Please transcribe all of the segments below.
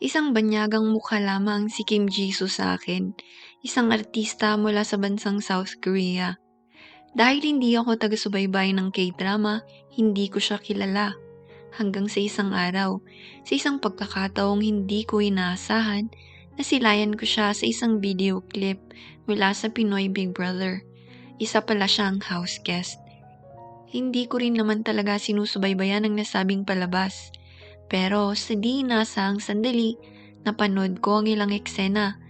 Isang banyagang mukha lamang si Kim Jisoo sa akin, isang artista mula sa bansang South Korea. Dahil hindi ako taga-subaybay ng K-drama, hindi ko siya kilala. Hanggang sa isang araw, sa isang pagkakataong hindi ko inaasahan, nasilayan ko siya sa isang video clip mula sa Pinoy Big Brother. Isa pala siyang house guest. Hindi ko rin naman talaga sinusubaybayan ang nasabing palabas. Pero sa di inasahang sandali, napanood ko ang ilang eksena.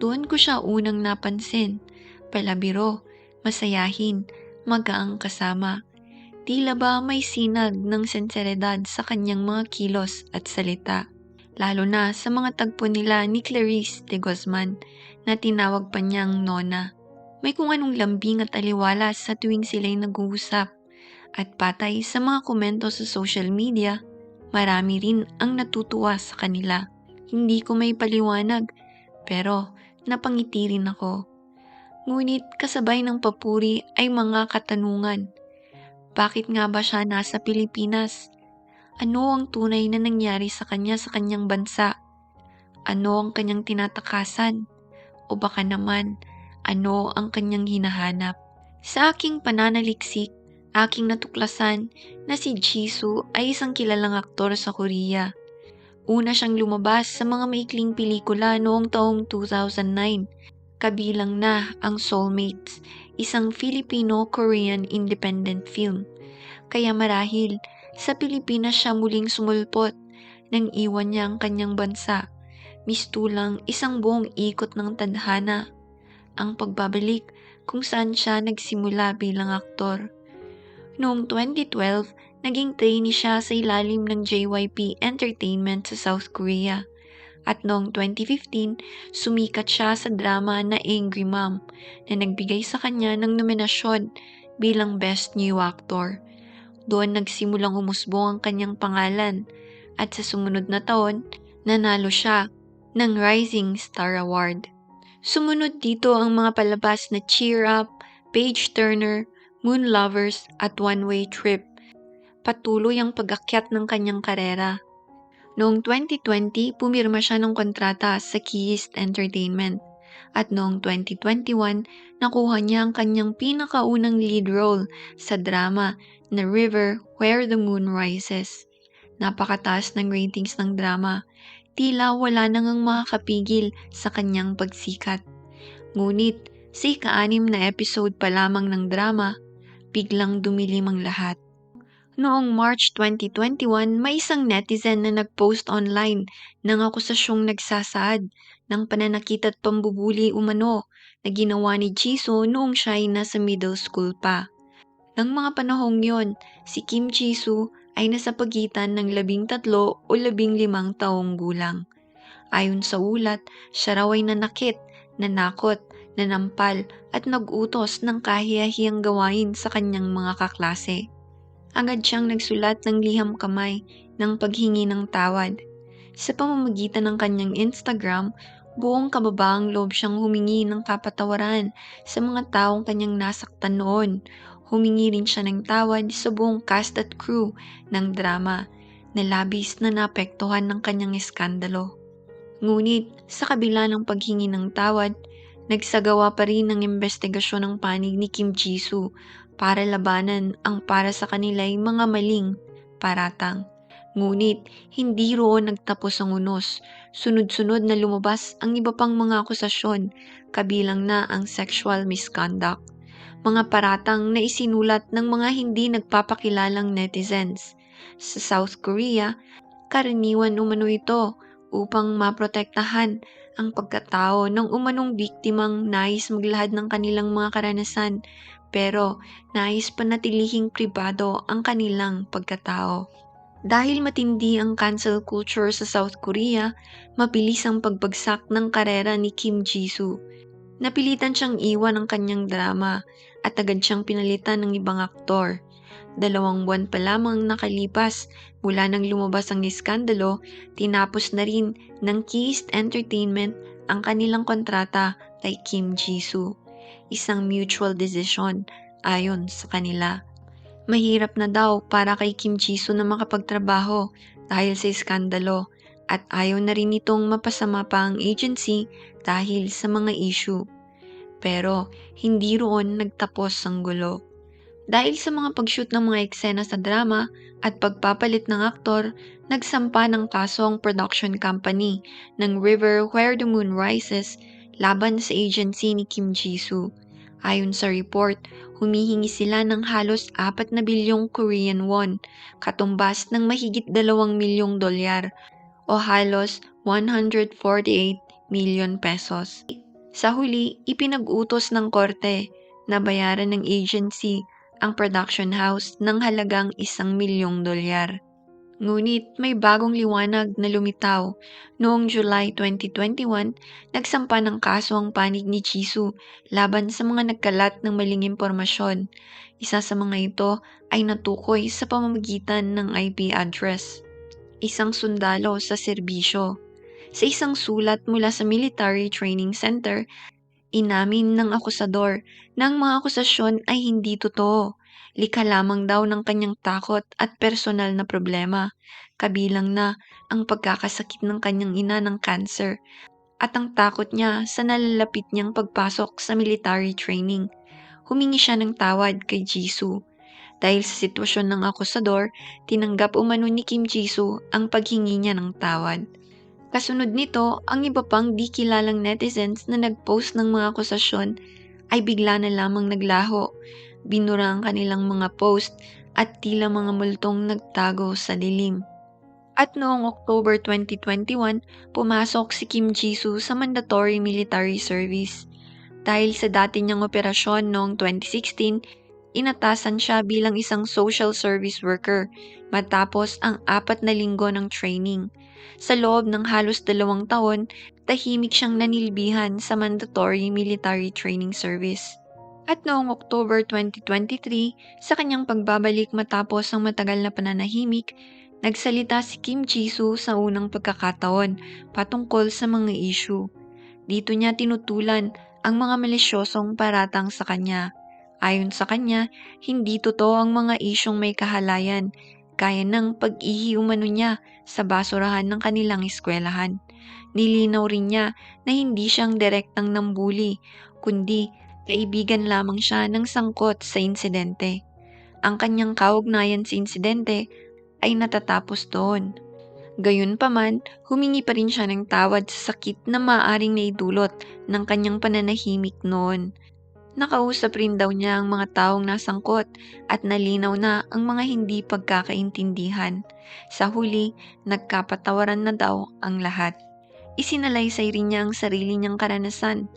Doon ko siya unang napansin. Palabiro, masayahin, magaang kasama. Tila ba may sinag ng senseridad sa kanyang mga kilos at salita. Lalo na sa mga tagpo nila ni Clarice de Guzman na tinawag pa niyang Nona. May kung anong lambing at aliwalas sa tuwing sila'y nag-uusap. At patay sa mga komento sa social media, marami rin ang natutuwa sa kanila. Hindi ko may paliwanag, pero napangiti rin ako. Ngunit kasabay ng papuri ay mga katanungan. Bakit nga ba siya nasa Pilipinas? Ano ang tunay na nangyari sa kanya sa kanyang bansa? Ano ang kanyang tinatakasan? O baka naman, ano ang kanyang hinahanap? Sa aking pananaliksik, aking natuklasan na si Jisoo ay isang kilalang aktor sa Korea. Una siyang lumabas sa mga maikling pelikula noong taong 2009, kabilang na ang Soulmates, isang Filipino-Korean independent film. Kaya marahil, sa Pilipinas siya muling sumulpot nang iwan niya ang kanyang bansa. Mistulang isang buong ikot ng tadhana. Ang pagbabalik kung saan siya nagsimula bilang aktor. Noong 2012, naging trainee siya sa ilalim ng JYP Entertainment sa South Korea. At noong 2015, sumikat siya sa drama na Angry Mom na nagbigay sa kanya ng nominasyon bilang Best New Actor. Doon nagsimulang umusbong ang kanyang pangalan at sa sumunod na taon, nanalo siya ng Rising Star Award. Sumunod dito ang mga palabas na Cheer Up, Page Turner, Moon Lovers at One Way Trip. Patuloy ang pag-akyat ng kanyang karera. Noong 2020, pumirma siya ng kontrata sa Keyist Entertainment. At noong 2021, nakuha niya ang kanyang pinakaunang lead role sa drama na River Where the Moon Rises. Napakataas ng ratings ng drama. Tila wala nang ang makakapigil sa kanyang pagsikat. Ngunit, sa ika-anim na episode pa lamang ng drama, biglang dumilim ang lahat. Noong March 2021, may isang netizen na nagpost online ng akusasyong nagsasaad ng pananakit at pambubuli umano na ginawa ni Jisoo noong siya ay nasa middle school pa. Nang mga panahong yon, si Kim Jisoo ay nasa pagitan ng labing tatlo o labing limang taong gulang. Ayon sa ulat, siya raw ay nanakit, nanakot, nanampal at nag-utos ng kahiyahiyang gawain sa kanyang mga kaklase. Agad siyang nagsulat ng liham kamay ng paghingi ng tawad. Sa pamamagitan ng kanyang Instagram, buong kababaang loob siyang humingi ng kapatawaran sa mga taong kanyang nasaktan noon. Humingi rin siya ng tawad sa buong cast at crew ng drama na labis na naapektuhan ng kanyang eskandalo. Ngunit sa kabila ng paghingi ng tawad, Nagsagawa pa rin ng investigasyon ng panig ni Kim Jisoo para labanan ang para sa kanila ay mga maling paratang. Ngunit hindi roon nagtapos ang unos. Sunod-sunod na lumabas ang iba pang mga akusasyon, kabilang na ang sexual misconduct. Mga paratang na isinulat ng mga hindi nagpapakilalang netizens. Sa South Korea, karaniwan umano ito upang maprotektahan ang pagkatao ng umanong biktimang nais maglahad ng kanilang mga karanasan pero nais panatilihing pribado ang kanilang pagkatao. Dahil matindi ang cancel culture sa South Korea, mabilis ang pagbagsak ng karera ni Kim Jisoo. Napilitan siyang iwan ang kanyang drama at agad siyang pinalitan ng ibang aktor. Dalawang buwan pa lamang nakalipas mula nang lumabas ang iskandalo, tinapos na rin ng Keist Entertainment ang kanilang kontrata kay Kim Jisoo. Isang mutual decision ayon sa kanila. Mahirap na daw para kay Kim Jisoo na makapagtrabaho dahil sa iskandalo at ayaw na rin nitong mapasama pa ang agency dahil sa mga issue. Pero hindi roon nagtapos ang gulo. Dahil sa mga pag-shoot ng mga eksena sa drama at pagpapalit ng aktor, nagsampa ng kaso ang production company ng River Where the Moon Rises laban sa agency ni Kim Jisoo. Ayon sa report, humihingi sila ng halos 4 na bilyong Korean won, katumbas ng mahigit 2 milyong dolyar o halos 148 million pesos. Sa huli, ipinag-utos ng korte na bayaran ng agency ang production house ng halagang isang milyong dolyar. Ngunit may bagong liwanag na lumitaw. Noong July 2021, nagsampa ng kaso ang panig ni Jisoo laban sa mga nagkalat ng maling impormasyon. Isa sa mga ito ay natukoy sa pamamagitan ng IP address. Isang sundalo sa serbisyo. Sa isang sulat mula sa Military Training Center, inamin ng akusador na ang mga akusasyon ay hindi totoo Likha lamang daw ng kanyang takot at personal na problema, kabilang na ang pagkakasakit ng kanyang ina ng cancer at ang takot niya sa nalalapit niyang pagpasok sa military training. Humingi siya ng tawad kay Jisoo. Dahil sa sitwasyon ng akusador, tinanggap umano ni Kim Jisoo ang paghingi niya ng tawad. Kasunod nito, ang iba pang di kilalang netizens na nag-post ng mga akusasyon ay bigla na lamang naglaho binura ang kanilang mga post at tila mga multong nagtago sa dilim. At noong October 2021, pumasok si Kim Jisoo sa mandatory military service. Dahil sa dati niyang operasyon noong 2016, inatasan siya bilang isang social service worker matapos ang apat na linggo ng training. Sa loob ng halos dalawang taon, tahimik siyang nanilbihan sa mandatory military training service. At noong October 2023, sa kanyang pagbabalik matapos ang matagal na pananahimik, nagsalita si Kim Jisoo sa unang pagkakataon patungkol sa mga issue. Dito niya tinutulan ang mga malisyosong paratang sa kanya. Ayon sa kanya, hindi totoo ang mga isyong may kahalayan, kaya ng pag-ihi umano niya sa basurahan ng kanilang eskwelahan. Nilinaw rin niya na hindi siyang direktang nambuli, kundi Kaibigan lamang siya ng sangkot sa insidente. Ang kanyang kaugnayan sa insidente ay natatapos doon. Gayunpaman, humingi pa rin siya ng tawad sa sakit na maaaring naidulot ng kanyang pananahimik noon. Nakausap rin daw niya ang mga taong nasangkot at nalinaw na ang mga hindi pagkakaintindihan. Sa huli, nagkapatawaran na daw ang lahat. Isinalaysay rin niya ang sarili niyang karanasan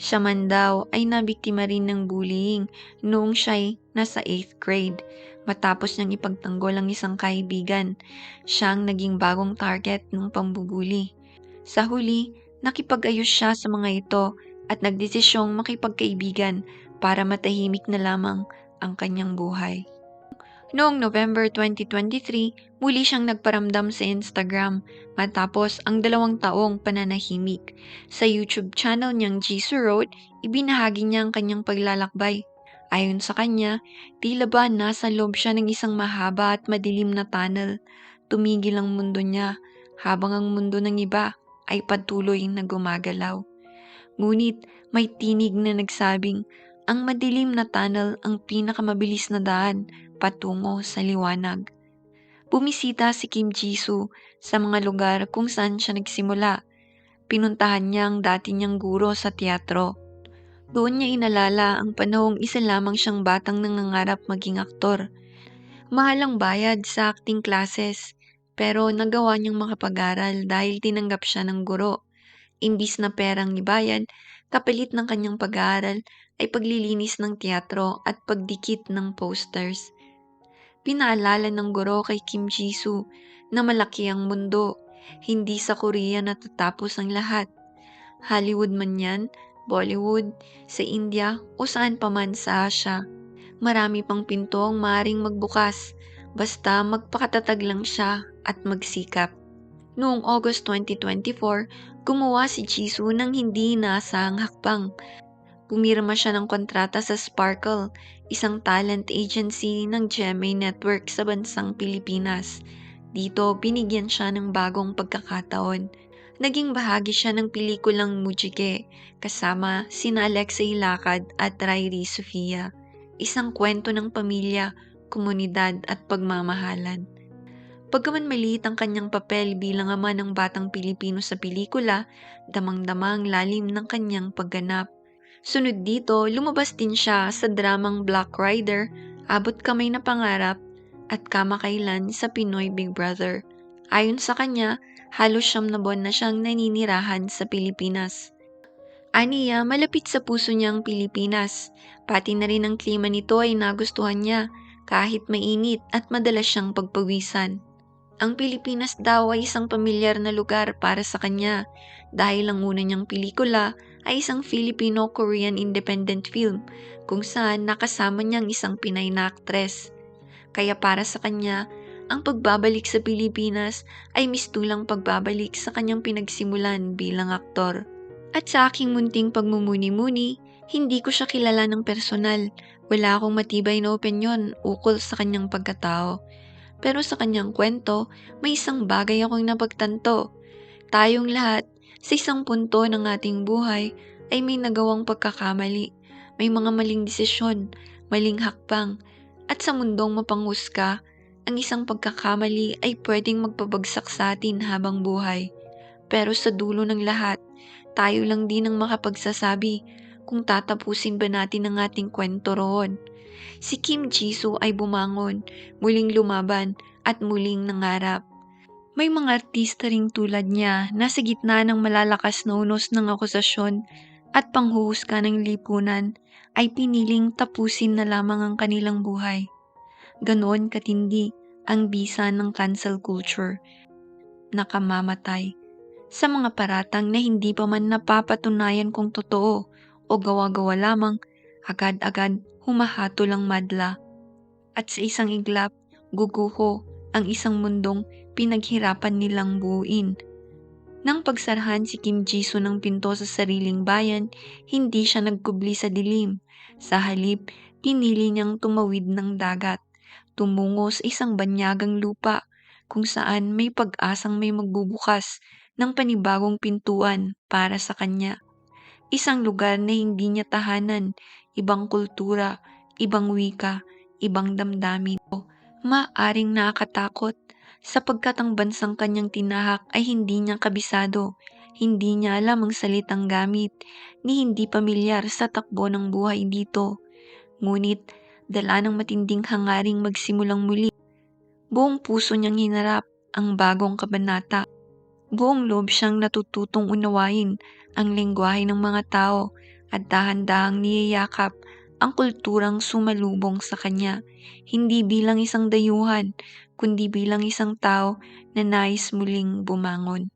siya man daw ay nabiktima rin ng bullying noong siya'y nasa 8th grade. Matapos niyang ipagtanggol ang isang kaibigan, siyang naging bagong target ng pambubuli. Sa huli, nakipag-ayos siya sa mga ito at nagdesisyong makipagkaibigan para matahimik na lamang ang kanyang buhay. Noong November 2023, muli siyang nagparamdam sa Instagram matapos ang dalawang taong pananahimik. Sa YouTube channel niyang Jisoo Road, ibinahagi niya ang kanyang paglalakbay. Ayon sa kanya, tila ba nasa loob siya ng isang mahaba at madilim na tunnel. Tumigil ang mundo niya habang ang mundo ng iba ay patuloy na gumagalaw. Ngunit may tinig na nagsabing, ang madilim na tunnel ang pinakamabilis na daan patungo sa liwanag. Bumisita si Kim Jisoo sa mga lugar kung saan siya nagsimula. Pinuntahan niya ang dati niyang guro sa teatro. Doon niya inalala ang panahong isa lamang siyang batang nangangarap maging aktor. Mahal ang bayad sa acting classes, pero nagawa niyang makapag-aral dahil tinanggap siya ng guro. Imbis na perang ibayad, kapalit ng kanyang pag-aaral ay paglilinis ng teatro at pagdikit ng posters. Pinaalala ng guro kay Kim Jisoo na malaki ang mundo. Hindi sa Korea natatapos ang lahat. Hollywood man yan, Bollywood, sa India o saan pa man sa Asia. Marami pang pinto ang maring magbukas basta magpakatatag lang siya at magsikap. Noong August 2024, gumawa si Jisoo ng hindi inaasahang hakbang Pumirma siya ng kontrata sa Sparkle, isang talent agency ng GMA Network sa bansang Pilipinas. Dito, binigyan siya ng bagong pagkakataon. Naging bahagi siya ng pelikulang Mujige kasama sina Alexei Lakad at Rairi Sofia. Isang kwento ng pamilya, komunidad at pagmamahalan. Pagkaman maliit ang kanyang papel bilang ama ng batang Pilipino sa pelikula, damang-dama ang lalim ng kanyang pagganap. Sunod dito, lumabas din siya sa dramang Black Rider, Abot Kamay na Pangarap, at Kamakailan sa Pinoy Big Brother. Ayon sa kanya, halos siyam na buwan na siyang naninirahan sa Pilipinas. Aniya, malapit sa puso niya ang Pilipinas. Pati na rin ang klima nito ay nagustuhan niya kahit mainit at madalas siyang pagpawisan. Ang Pilipinas daw ay isang pamilyar na lugar para sa kanya dahil ang una niyang pelikula ay isang Filipino-Korean independent film kung saan nakasama niyang isang Pinay na aktres. Kaya para sa kanya, ang pagbabalik sa Pilipinas ay mistulang pagbabalik sa kanyang pinagsimulan bilang aktor. At sa aking munting pagmumuni-muni, hindi ko siya kilala ng personal. Wala akong matibay na opinyon ukol sa kanyang pagkatao. Pero sa kanyang kwento, may isang bagay akong napagtanto. Tayong lahat, sa isang punto ng ating buhay, ay may nagawang pagkakamali. May mga maling desisyon, maling hakbang, at sa mundong mapanghusga, ang isang pagkakamali ay pwedeng magpabagsak sa atin habang buhay. Pero sa dulo ng lahat, tayo lang din ang makapagsasabi kung tatapusin ba natin ang ating kwento roon. Si Kim Jisoo ay bumangon, muling lumaban at muling nangarap. May mga artista ring tulad niya na sa gitna ng malalakas na unos ng akusasyon at panghuhusga ng lipunan ay piniling tapusin na lamang ang kanilang buhay. Ganoon katindi ang bisa ng cancel culture. Nakamamatay sa mga paratang na hindi pa man napapatunayan kung totoo o gawa-gawa lamang, agad-agad humahato lang madla. At sa isang iglap, guguho ang isang mundong pinaghirapan nilang buuin. Nang pagsarahan si Kim Jisoo ng pinto sa sariling bayan, hindi siya nagkubli sa dilim. Sa halip, pinili niyang tumawid ng dagat, tumungo sa isang banyagang lupa kung saan may pag-asang may magbubukas ng panibagong pintuan para sa kanya. Isang lugar na hindi niya tahanan, ibang kultura, ibang wika, ibang damdamin. Maaring nakakatakot sapagkat ang bansang kanyang tinahak ay hindi niya kabisado. Hindi niya alam ang salitang gamit, ni hindi pamilyar sa takbo ng buhay dito. Ngunit, dala ng matinding hangaring magsimulang muli. Buong puso niyang hinarap ang bagong kabanata. Buong loob siyang natututong unawain ang lengguwahe ng mga tao at dahan-dahang niyayakap ang kulturang sumalubong sa kanya, hindi bilang isang dayuhan, kundi bilang isang tao na nais muling bumangon.